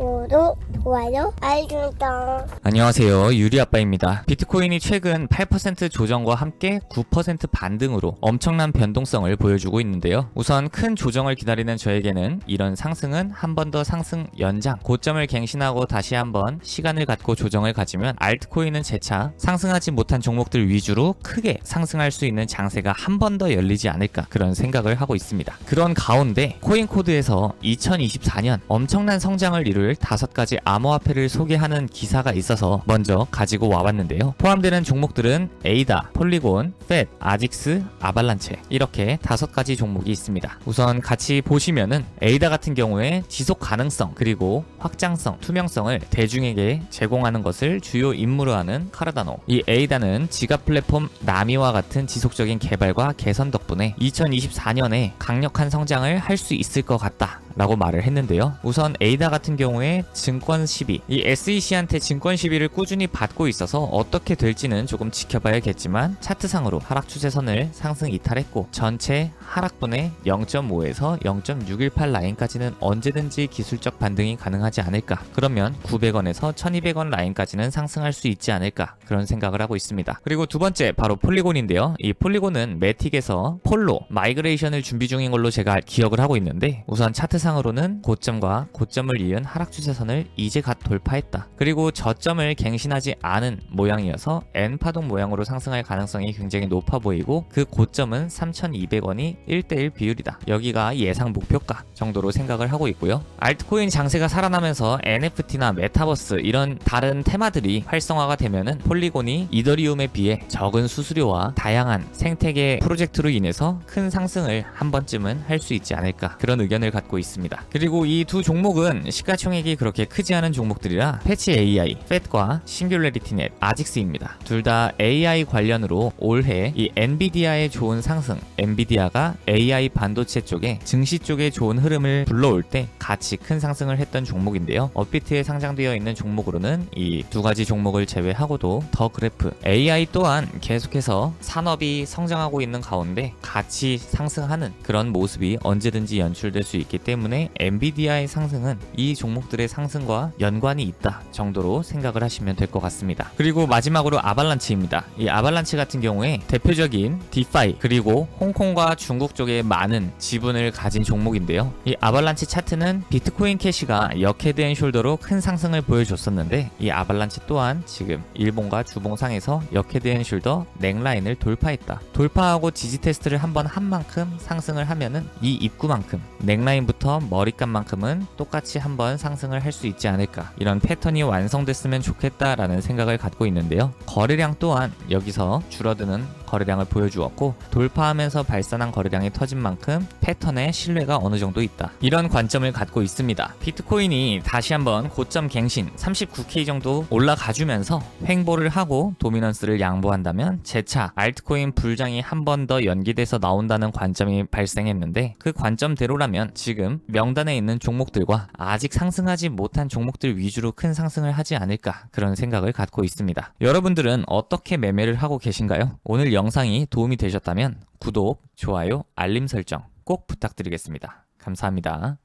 구독, 좋아요, 알림장. 안녕하세요. 유리아빠입니다. 비트코인이 최근 8% 조정과 함께 9% 반등으로 엄청난 변동성을 보여주고 있는데요. 우선 큰 조정을 기다리는 저에게는 이런 상승은 한 번 더 상승 연장, 고점을 갱신하고 다시 한번 시간을 갖고 조정을 가지면 알트코인은 재차 상승하지 못한 종목들 위주로 크게 상승할 수 있는 장세가 한 번 더 열리지 않을까 그런 생각을 하고 있습니다. 그런 가운데 코인코드에서 2024년 엄청난 성장을 이룰 다섯 가지 암호화폐를 소개하는 기사가 있어서 먼저 가지고 와봤는데요. 포함되는 종목들은 에이다, 폴리곤, 팻, 아직스, 아발란체 이렇게 다섯 가지 종목이 있습니다. 우선 같이 보시면은 에이다 같은 경우에 지속 가능성 그리고 확장성, 투명성을 대중에게 제공하는 것을 주요 임무로 하는 카르다노. 이 에이다는 지갑 플랫폼 나미와 같은 지속적인 개발과 개선 덕분에 2024년에 강력한 성장을 할 수 있을 것 같다. 라고 말을 했는데요. 우선 에이다 같은 경우에 증권 시비, 이 SEC한테 증권 시비를 꾸준히 받고 있어서 어떻게 될지는 조금 지켜봐야겠지만 차트상으로 하락 추세선을 상승 이탈했고 전체 하락분의 0.5에서 0.618 라인까지는 언제든지 기술적 반등이 가능하지 않을까. 그러면 900원에서 1200원 라인까지는 상승할 수 있지 않을까. 그런 생각을 하고 있습니다. 그리고 두 번째 바로 폴리곤인데요. 이 폴리곤은 매틱에서 폴로 마이그레이션을 준비 중인 걸로 제가 기억을 하고 있는데 우선 차트상 으로는 고점과 고점을 이은 하락 추세선을 이제 갓 돌파했다. 그리고 저점을 갱신하지 않은 모양이어서 N 파동 모양으로 상승할 가능성이 굉장히 높아 보이고 그 고점은 3,200원이 1대1 비율이다. 여기가 예상 목표가 정도로 생각을 하고 있고요. 알트코인 장세가 살아나면서 NFT나 메타버스 이런 다른 테마들이 활성화가 되면은 폴리곤이 이더리움에 비해 적은 수수료와 다양한 생태계 프로젝트로 인해서 큰 상승을 한 번쯤은 할 수 있지 않을까 그런 의견을 갖고 있습니다. 그리고 이 두 종목은 시가총액이 그렇게 크지 않은 종목들이라 패치 AI, 팻과 싱귤레리티넷, 아직스입니다. 둘 다 AI 관련으로 올해 이 엔비디아의 좋은 상승, 엔비디아가 AI 반도체 쪽에 증시 쪽에 좋은 흐름을 불러올 때 같이 큰 상승을 했던 종목인데요. 업비트에 상장되어 있는 종목으로는 이 두 가지 종목을 제외하고도 더 그래프, AI 또한 계속해서 산업이 성장하고 있는 가운데 같이 상승하는 그런 모습이 언제든지 연출될 수 있기 때문에 엔비디아의 상승은 이 종목들의 상승과 연관이 있다 정도로 생각을 하시면 될 것 같습니다. 그리고 마지막으로 아발란치입니다. 이 아발란치 같은 경우에 대표적인 디파이 그리고 홍콩과 중국 쪽에 많은 지분을 가진 종목인데요. 이 아발란치 차트는 비트코인 캐시가 역헤드 앤 숄더로 큰 상승을 보여줬었는데 이 아발란치 또한 지금 일본과 주봉상에서 역헤드 앤 숄더 넥라인을 돌파했다. 돌파하고 지지 테스트를 한번 한 만큼 상승을 하면은 이 입구만큼 넥라인부터 머리값만큼은 똑같이 한번 상승을 할 수 있지 않을까 이런 패턴이 완성됐으면 좋겠다라는 생각을 갖고 있는데요. 거래량 또한 여기서 줄어드는 거래량을 보여주었고 돌파하면서 발산한 거래량이 터진 만큼 패턴의 신뢰가 어느 정도 있다. 이런 관점을 갖고 있습니다. 비트코인이 다시 한번 고점 갱신 39K 정도 올라가주면서 횡보를 하고 도미넌스를 양보한다면 재차 알트코인 불장이 한 번 더 연기돼서 나온다는 관점이 발생했는데 그 관점대로라면 지금 명단에 있는 종목들과 아직 상승하지 못한 종목들 위주로 큰 상승을 하지 않을까 그런 생각을 갖고 있습니다. 여러분들은 어떻게 매매를 하고 계신가요? 오늘 영상이 도움이 되셨다면 구독, 좋아요, 알림 설정 꼭 부탁드리겠습니다. 감사합니다.